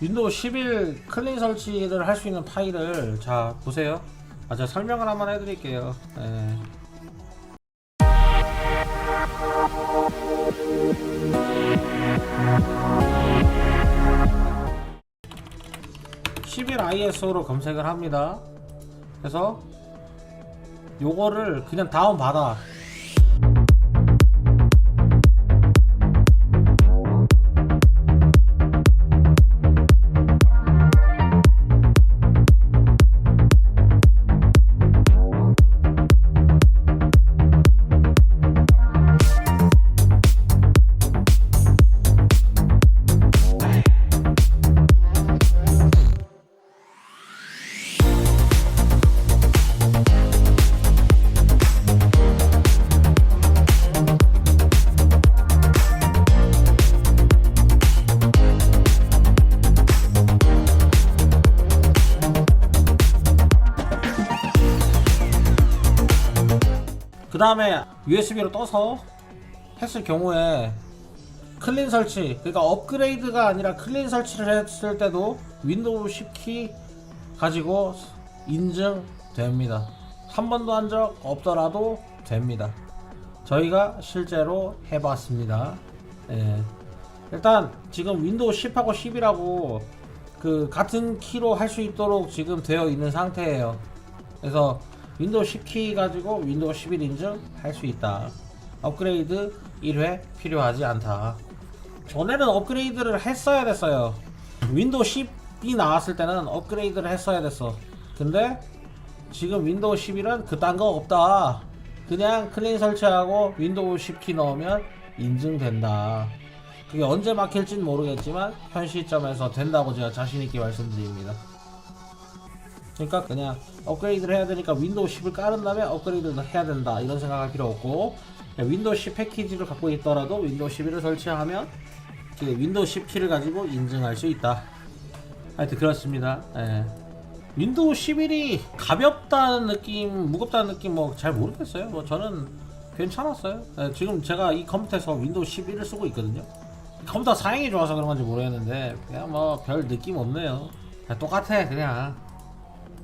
윈도우 11 클린 설치를 할 수 있는 파일을 자 보세요. 아, 제가 설명을 한번 해드릴게요. 예. (11 ISO로) 검색을 합니다 그래서 요거를 그냥 다운 받아 그 다음에 USB로 떠서 했을 경우에 클린 설치 그러니까 업그레이드가 아니라 클린 설치를 했을 때도 윈도우 10키 가지고 인증됩니다. 한 번도 한 적 없더라도 됩니다. 저희가 실제로 해봤습니다. 예. 일단 지금 윈도우 10하고 10이라고 그 같은 키로 할 수 있도록 지금 되어 있는 상태예요. 그래서 윈도우 10키 가지고 윈도우 11 인증 할 수 있다. 업그레이드 1회 필요하지 않다. 전에는 업그레이드를 했어야 됐어요. 윈도우 10이 나왔을 때는 업그레이드를 했어야 됐어. 근데 지금 윈도우 11은 그딴 거 없다. 그냥 클린 설치하고 윈도우 10키 넣으면 인증된다. 그게 언제 막힐진 모르겠지만 현 시점에서 된다고 제가 자신있게 말씀드립니다. 그러니까 그냥 업그레이드를 해야 되니까 윈도우 10을 깔은 다음에 업그레이드를 해야 된다. 이런 생각할 필요 없고. 윈도우 10 패키지를 갖고 있더라도 윈도우 11을 설치하면 그 윈도우 10 키를 가지고 인증할 수 있다. 하여튼 그렇습니다. 예. 윈도우 11이 가볍다는 느낌 무겁다는 느낌 뭐 잘 모르겠어요. 뭐 저는 괜찮았어요. 예, 지금 제가 이 컴퓨터에서 윈도우 11을 쓰고 있거든요. 컴퓨터 사양이 좋아서 그런 건지 모르겠는데 그냥 뭐 별 느낌 없네요. 똑같아 그냥